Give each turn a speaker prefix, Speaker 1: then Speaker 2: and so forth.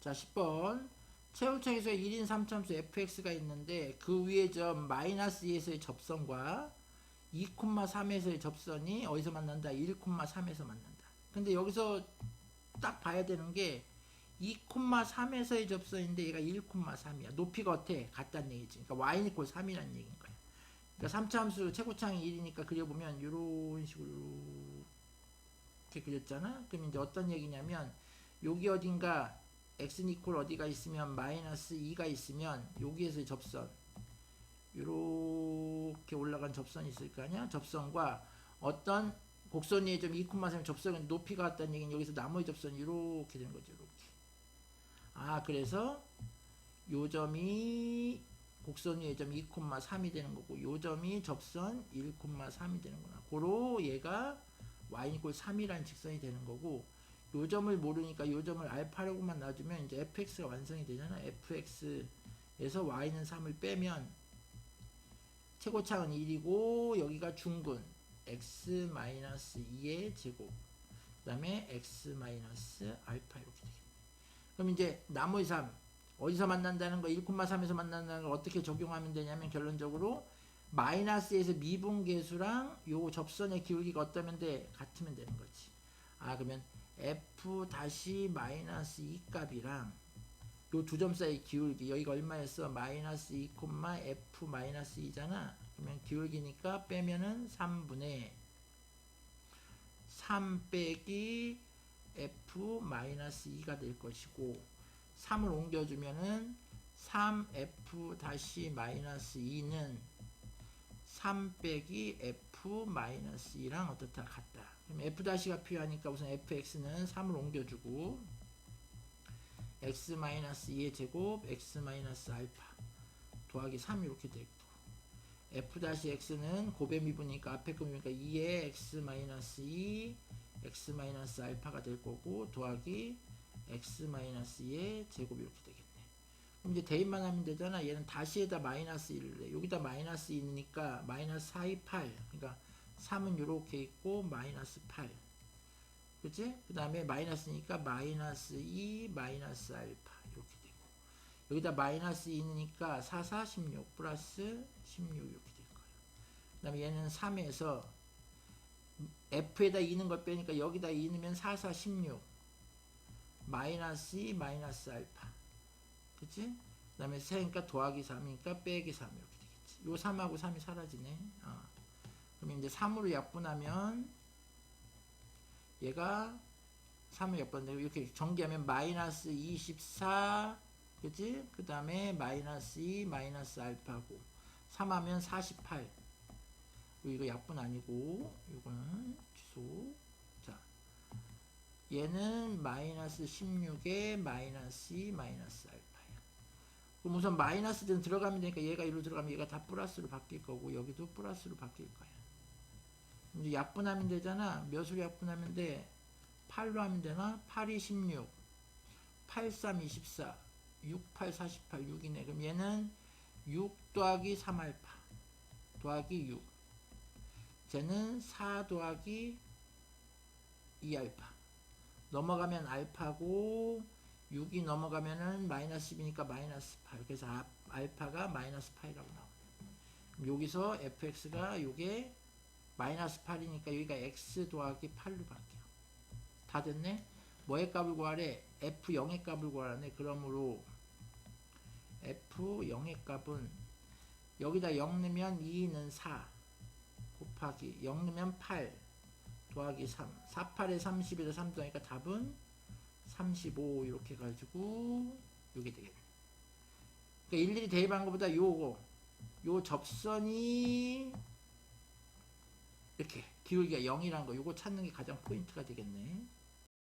Speaker 1: 자, 10번. 최우청에서 1인 3참수 fx가 있는데 그 위에 점 마이너스 2에서의 접선과 2,3에서의 접선이 어디서 만난다? 1,3에서 만난다. 근데 여기서 딱 봐야 되는 게 2,3에서의 접선인데 얘가 1,3이야. 높이가 어때? 같다는 얘기지. 그러니까 y 이퀄 3이라는 얘기인 거야. 그러니까 3차함수 최고창이 1이니까 그려보면 이런 식으로 이렇게 그렸잖아. 그럼 이제 어떤 얘기냐면 여기 어딘가 x 이퀄 어디가 있으면 마이너스 2가 있으면 여기에서 접선 이렇게 올라간 접선이 있을 거 아니야? 접선과 어떤 곡선 위에 좀2,3 접선은 높이가 같다는 얘기는 여기서 나머지 접선이 이렇게 되는 거죠. 이렇게. 아 그래서 요 점이 곡선 위에 점 2,3이 되는 거고 요 점이 접선 1,3이 되는구나. 고로 얘가 y 이퀄 3이라는 직선이 되는 거고 요 점을 모르니까 요 점을 알파라고만 놔주면 이제 fx가 완성이 되잖아. fx에서 y는 3을 빼면 최고차는 1이고 여기가 중근 x-2의 제곱 그 다음에 x-알파 이렇게 되겠네. 그럼 이제 나머지 3 어디서 만난다는 거 1,3에서 만난다는 걸 어떻게 적용하면 되냐면 결론적으로 마이너스에서 미분계수랑 요 접선의 기울기가 어떠면 돼? 같으면 되는 거지. 아 그러면 f 다시 마이너스 2 값이랑 요 두 점 사이 기울기 여기가 얼마였어? 마이너스 2, f 마이너스 2잖아. 그러면 기울기니까 빼면은 3분의 3 빼기 f 마이너스 2가 될 것이고 3을 옮겨주면은 3f 다시 마이너스 2는 3 빼기 f 마이너스 2랑 어떻다 같다. 그럼 f 다시가 필요하니까 우선 fx는 3을 옮겨주고 x 마이너스 2의 제곱 x 마이너스 알파 더하기 3 이렇게 되고 f 다시 x는 곱의 미분이니까 앞에 놈이니까 2의 x 마이너스 2 x 마이너스 알파가 될 거고 더하기 x 마이너스 2의 제곱 이렇게 되겠네. 그럼 이제 대입만 하면 되잖아. 얘는 다시에다 마이너스 1을 해. 여기다 마이너스 2니까 마이너스 4, 2, 8. 그러니까 3은 이렇게 있고 마이너스 8. 그치? 그 다음에 마이너스니까 마이너스 2, 마이너스 알파 이렇게 되고 여기다 마이너스 2니까 4, 4, 16 플러스 16 이렇게 될 거예요. 그 다음에 얘는 3에서 F에다 2는 걸 빼니까 여기다 2 넣으면 4, 4, 16 마이너스 2, 마이너스 알파 그치? 그 다음에 세니까 더하기 3이니까 빼기 3 이렇게 되겠지. 요 3하고 3이 사라지네. 어. 그럼 이제 3으로 약분하면 얘가 3을 약분되고 이렇게 전개하면 마이너스 24 그치? 그 다음에 마이너스 2 마이너스 알파고. 3하면 48 이거 약분 아니고 이거는 취소 자 얘는 마이너스 16에 마이너스 2 마이너스 알파야. 그럼 우선 마이너스는 들어가면 되니까 얘가 이리로 들어가면 얘가 다 플러스로 바뀔 거고 여기도 플러스로 바뀔 거야 이제 약분하면 되잖아. 몇으로 약분하면 돼? 8로 하면 되나? 8이 16 8, 3, 24 6, 8, 48 6이네. 그럼 얘는 6 더하기 3알파 더하기 6 쟤는 4 더하기 2알파. 넘어가면 알파고 6이 넘어가면은 마이너스 10이니까 마이너스 8 그래서 아, 알파가 마이너스 8이라고 나와요 여기서 fx가 요게 마이너스 8이니까 여기가 x 더하기 8로 바뀌어 다 됐네? 뭐의 값을 구하래? f0의 값을 구하라네. 그러므로 f0의 값은 여기다 0 넣으면 2는 4 곱하기 0 넣으면 8 더하기 3 4, 8에 30에서 3 더하니까 답은 35 이렇게 가지고 요게 되겠네. 그러니까 일일이 대입한 것보다 요거 요 접선이 이렇게 기울기가 0이란 거 요거 찾는 게 가장 포인트가 되겠네